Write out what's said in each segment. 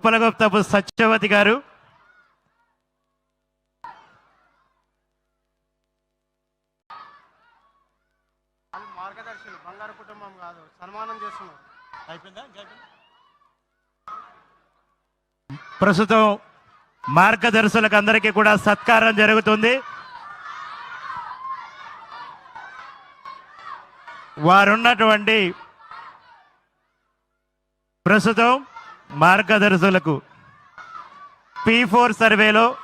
ఉప్పలగుప్తపు సత్యవతి గారు మార్గదర్శులు బంగారు కుటుంబం కాదు సన్మానం చేస్తున్నారు అయిపోయిందా? ప్రస్తుతం మార్గదర్శులకు అందరికీ కూడా సత్కారం జరుగుతుంది వారున్నటువంటి ప్రస్తుతం మార్గదర్శులకు పీ ఫోర్ సర్వేలో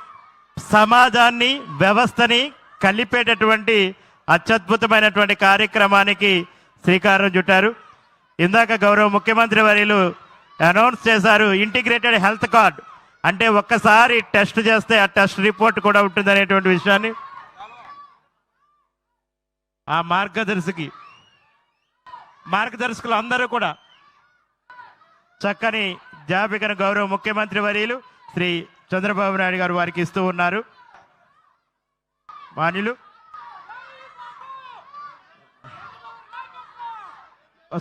సమాజాన్ని వ్యవస్థని కలిపేటటువంటి అత్యద్భుతమైనటువంటి కార్యక్రమానికి శ్రీకారం చుట్టారు. ఇందాక గౌరవ ముఖ్యమంత్రి వర్యులు అనౌన్స్ చేశారు ఇంటిగ్రేటెడ్ హెల్త్ కార్డ్. అంటే ఒక్కసారి టెస్ట్ చేస్తే ఆ టెస్ట్ రిపోర్ట్ కూడా ఉంటుందనేటువంటి విషయాన్ని ఆ మార్గదర్శికి మార్గదర్శకులు అందరూ కూడా చక్కని జాబికను గౌరవ ముఖ్యమంత్రి వర్యులు శ్రీ చంద్రబాబు నాయుడు గారు వారికి ఇస్తూ ఉన్నారు. మాన్యులు.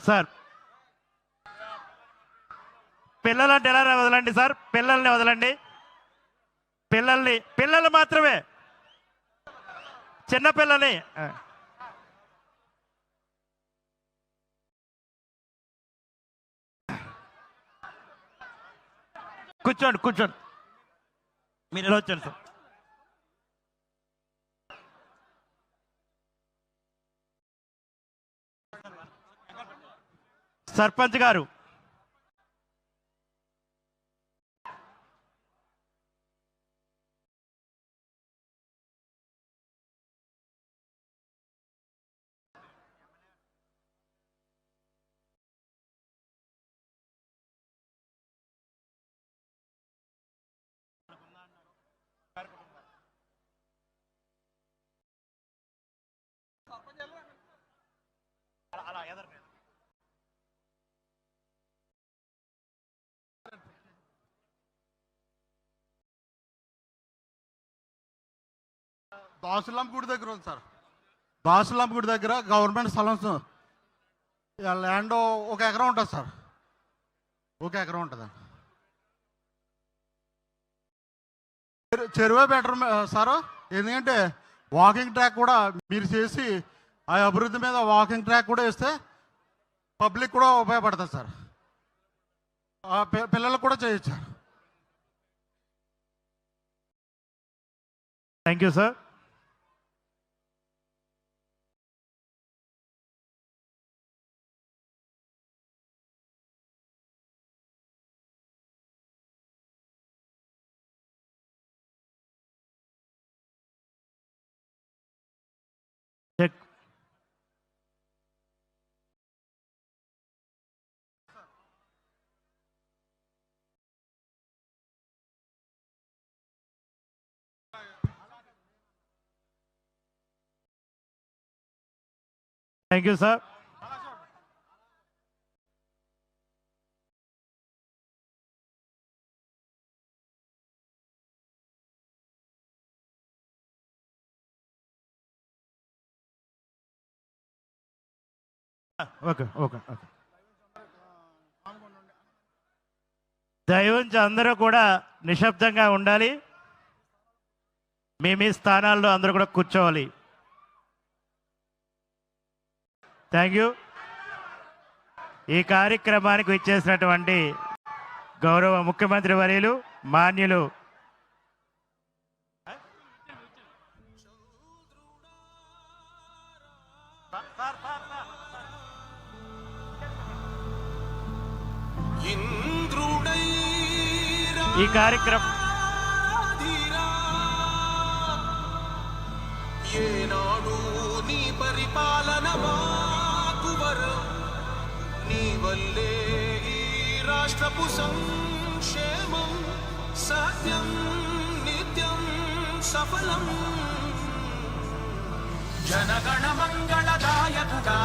సార్. పిల్లలంటే ఎలా వదలండి సార్? పిల్లల్ని వదలండి. పిల్లల్ని పిల్లలు మాత్రమే. చిన్న కూర్చోండి కూర్చోండి. మీరు ఎలా వచ్చాను సార్? సర్పంచ్ గారు దాసులం గుడి దగ్గర ఉంది సార్. దాసులం గుడి దగ్గర గవర్నమెంట్ స్థలం ల్యాండ్ ఒక ఎకరం ఉంటుంది సార్. ఒక ఎకరం ఉంటుంది చెరువే బెటర్ సార్. ఎందుకంటే వాకింగ్ ట్రాక్ కూడా మీరు చేసి ఆ అభివృద్ధి మీద వాకింగ్ ట్రాక్ కూడా ఇస్తే పబ్లిక్ కూడా ఉపయోగపడుతుంది సార్. ఆ పిల్లలకు కూడా చేయొచ్చు sir. Thank you sir thank you sir. Okay okay okay. దయవుంచి అందరూ కూడా నిశ్శబ్దంగా ఉండాలి. మీ మీ స్థానాల్లో అందరూ కూడా కూర్చోవాలి. థ్యాంక్ యూ ఈ కార్యక్రమానికి ఇచ్చేసినటువంటి గౌరవ ముఖ్యమంత్రి వర్యులు మాన్యులు. ఈ కార్యక్రమం ఏనాడు నీ పరిపాలన వల్లే ఈ రాష్ట్రపు సంక్షేమం సత్యం నిత్యం సఫలం. జనగణ మంగళదాయకుగా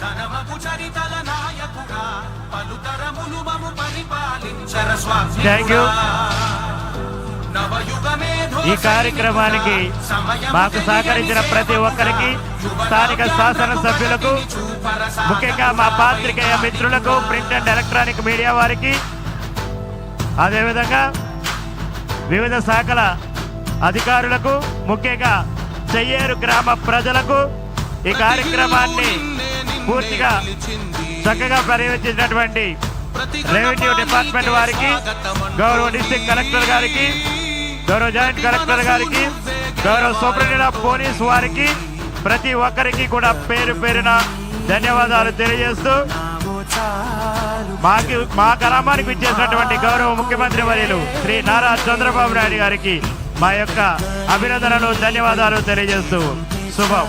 ధనమకు చరితల నాయకుగా పలుతరములు మము పరిపాలించర స్వామి ఈ కార్యక్రమానికి మాకు సహకరించిన ప్రతి ఒక్కరికి స్థానిక శాసనసభ్యులకు ముఖ్యంగా మా పాత్రికేయ మిత్రులకు ప్రింట్ అండ్ ఎలక్ట్రానిక్ మీడియా వారికి అదేవిధంగా వివిధ శాఖల అధికారులకు ముఖ్యంగా చెయ్యేరు గ్రామ ప్రజలకు ఈ కార్యక్రమాన్ని పూర్తిగా చక్కగా పర్యవేక్షించినటువంటి రెవెన్యూ డిపార్ట్మెంట్ వారికి గౌరవ డిస్ట్రిక్ట్ కలెక్టర్ గారికి గౌరవ జాయింట్ కలెక్టర్ గారికి గౌరవ సూపరింటెండెంట్ ఆఫ్ పోలీస్ వారికి ప్రతి ఒక్కరికి కూడా పేరు పేరున ధన్యవాదాలు తెలియజేస్తూ మాకి మా గ్రామానికి ఇచ్చేసినటువంటి గౌరవ ముఖ్యమంత్రి వర్యులు శ్రీ నారా చంద్రబాబు నాయుడు గారికి మా యొక్క అభినందనలు ధన్యవాదాలు తెలియజేస్తూ. శుభం.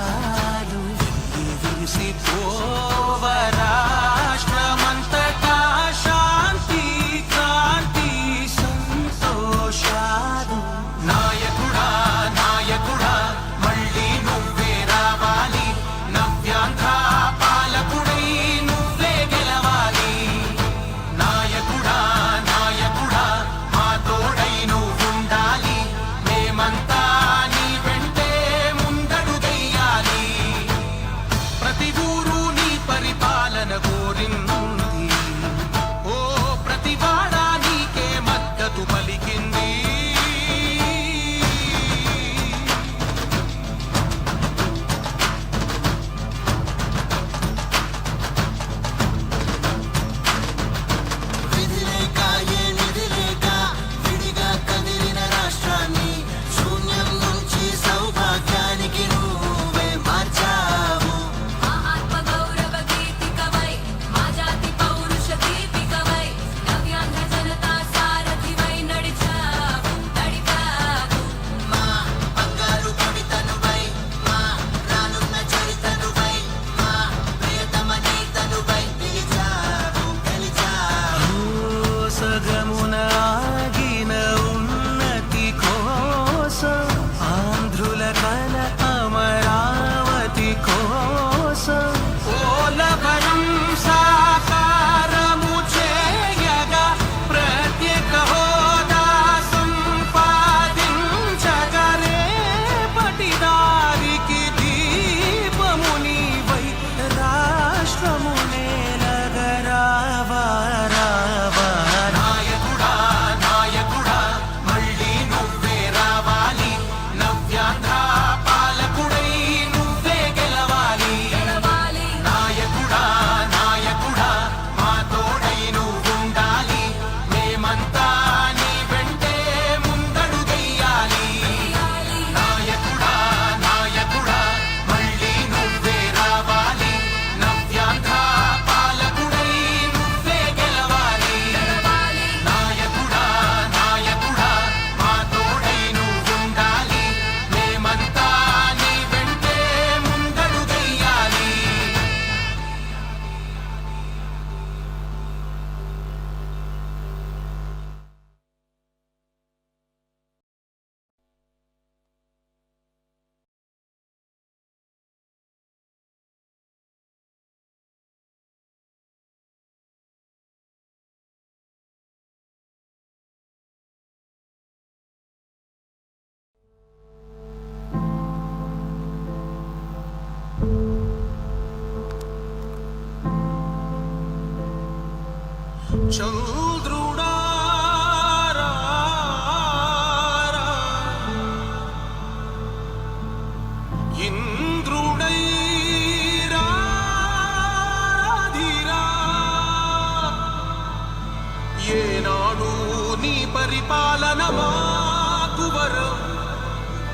పరిపాలన మాకు వరం.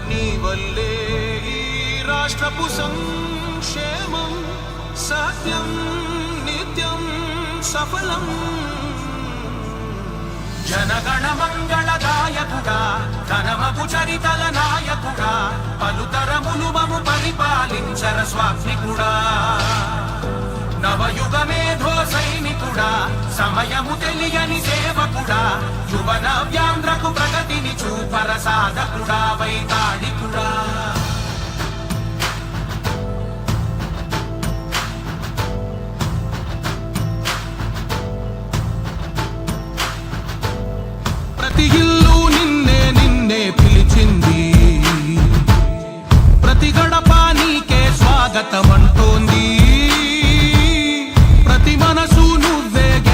నీ వల్లే రాష్ట్రపు సంక్షేమం సత్యం. సఫలం. జనగణ మంగళదాయకుడా ధనమపు చరితల నాయకుడా పలుతరములు మము పరిపాలించర స్వామికుడా నవయుగ మేధో సైనికుడా సమయము తెలియని సేవకుడా యువన వ్యాంధ్రకు ప్రగతిని చూపర సాధకుడా వైతాళికుడా.